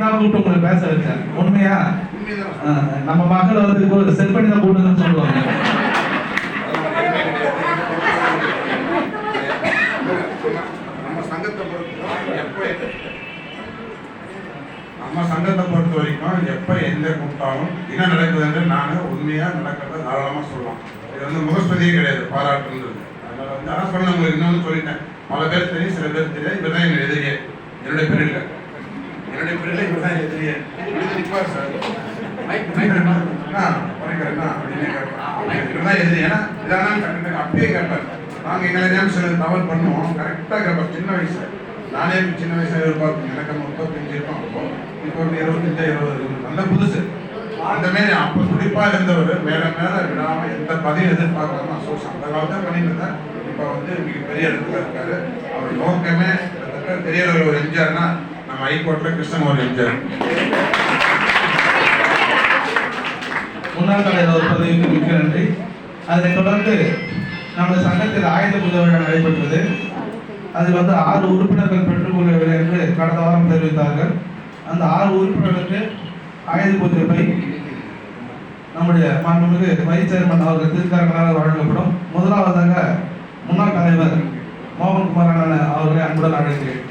தான் கூப்பிட்டு உங்களை பேச வச்சேன். உண்மையா? நம்ம மக்கள் வந்து செட் பண்ணி தான் கூட்டுன்னு சொல்லுவாங்க. நம்ம சங்கத்தை பொறுத்த எப்போ நம்ம சங்கத்தை பொறுத்த வரைக்கும் எப்போ எந்த கூப்பிட்டாலும் என்ன நடக்குதுன்னு நான் உண்மையாக நடக்கிறத தாராளமாக சொல்லலாம். இது வந்து முகஸ்பதியே கிடையாது பாராட்டுன்றது. அதனால வந்து ஆனால் சொன்ன உங்களுக்கு இன்னொன்று சொல்லிட்டேன். பல பேர் தெரியும் சில பேர் தெரியாது. இவர் தான் எங்கள் எதிரியே என்னுடைய பேர் இல்லை. என்னுடைய பேர் இல்லை இவர் தான் எதிரியே இப்படி நிற்பார் சார் என்ன குறைக்கிறேன்னா அப்படின்னு கேட்பேன் இவர் தான் எதிரி ஏன்னா இதெல்லாம் கரெக்டாக அப்பயே கேட்பார். நாங்கள் எங்களை சில தவறு பண்ணுவோம். கரெக்டாக கேட்பார். சின்ன வயசு. நானே சின்ன வயசுல எதிர்பார்ப்பேன். எனக்கு முப்பத்தஞ்சு இருக்கும். அப்போ இப்போ ஒரு இருபத்தஞ்சு இருபது இருக்கும் நல்ல புதுசு. அந்த மாரி அப்போ துடிப்பா இருந்தவர் மேல மேல விடாம எந்த பதவி எதிர்பார்க்காம சோர்ஸ் அந்த காலத்தை பண்ணிட்டு இருந்தேன் இப்போ வந்து மிகப்பெரிய இடத்துல இருக்காரு. அவர் நோக்கமே கிட்டத்தட்ட பெரியவர் ஒரு எம்ஜிஆர்னா நம்ம ஹைகோர்ட்ல கிருஷ்ணன் எம்ஜிஆர் முன்னாள் தலைவர் ஒரு பதவிக்கு மிக்க நன்றி. அதனைத் தொடர்ந்து நமது சங்கத்தில் ஆயுத பூஜை விழா நடைபெற்றது. அதில் வந்து ஆறு உறுப்பினர்கள் பெற்றுக்கொள்ளவில்லை என்று கடந்த வாரம் தெரிவித்தார்கள். அந்த ஆறு உறுப்பினர்களுக்கு ஆயுத பூஜை பை நம்முடைய மாண்புமிகு வைஸ் சேர்மன் அவர்கள் திருக்காரங்களால் வழங்கப்படும். முதலாவதாக முன்னாள் தலைவர் மோகன்குமார் அண்ணன் அவர்களை அன்புடன் அழைக்கிறேன்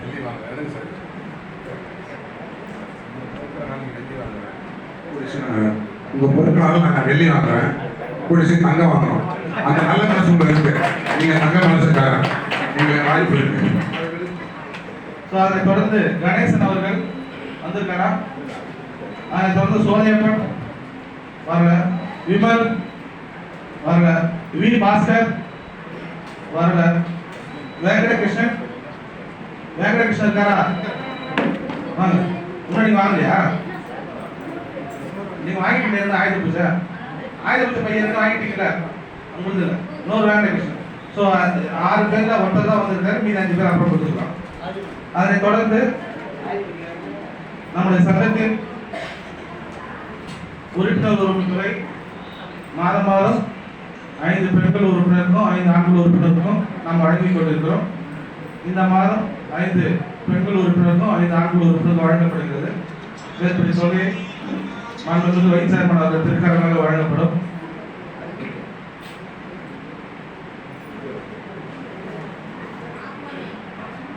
டெல்லி வாங்க எடுங்க சார் உங்கள் பொருட்களால் நாங்கள் வெள்ளி வாங்குறேன் குடிச்சு தங்கம் வாங்குறோம் அந்த நல்ல மனசு உங்களை இருக்கு. நீங்கள் தங்க மனசுக்காரன் உங்களுக்கு வாய்ப்பு இருக்கு. ஸோ அதை தொடர்ந்து கணேசன் அவர்கள் வந்திருக்காரா? அதை தொடர்ந்து சோனியப்பன் வரல விமல் வரல வி பாஸ்கர் வரல வெங்கடகிருஷ்ணன். வெங்கடகிருஷ்ணன் இருக்காரா? வாங்க. முன்னாடி வாங்கலையா? நீங்க வாங்கிட்டு இருந்தா ஆயுத பூஜை? ஆயுத பூஜை பையன் வாங்கிட்டீங்களா? முடிஞ்சல இன்னொரு விஷயம் ஸோ ஆறு பேர்ல ஒருத்தர் தான் வந்திருக்காரு. மீதி அஞ்சு பேர் அப்புறம் கொடுத்துருக்கலாம் அதனை தொடர்ந்து நம்முடைய சங்கத்தின் உறுப்பினர் உறுப்பினரை மாதம் மாதம் ஐந்து பெண்கள் உறுப்பினருக்கும் ஐந்து ஆண்கள் உறுப்பினருக்கும் நாம் வழங்கிக் கொண்டிருக்கிறோம். இந்த மாதம் ஐந்து பெண்கள் உறுப்பினருக்கும் ஐந்து ஆண்கள் உறுப்பினருக்கும் வழங்கப்படுகிறது. மேற்படி சொல்லி மாண்புமிகு வைஸ் சேர்மன் அவர்கள் திருக்கரங்கள் வழங்கப்படும்.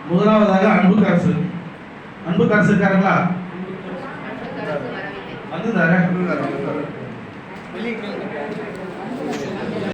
முதலாவதாக அன்பு காசு அன்பு காசு இருக்காருங்களா வந்து தரேன்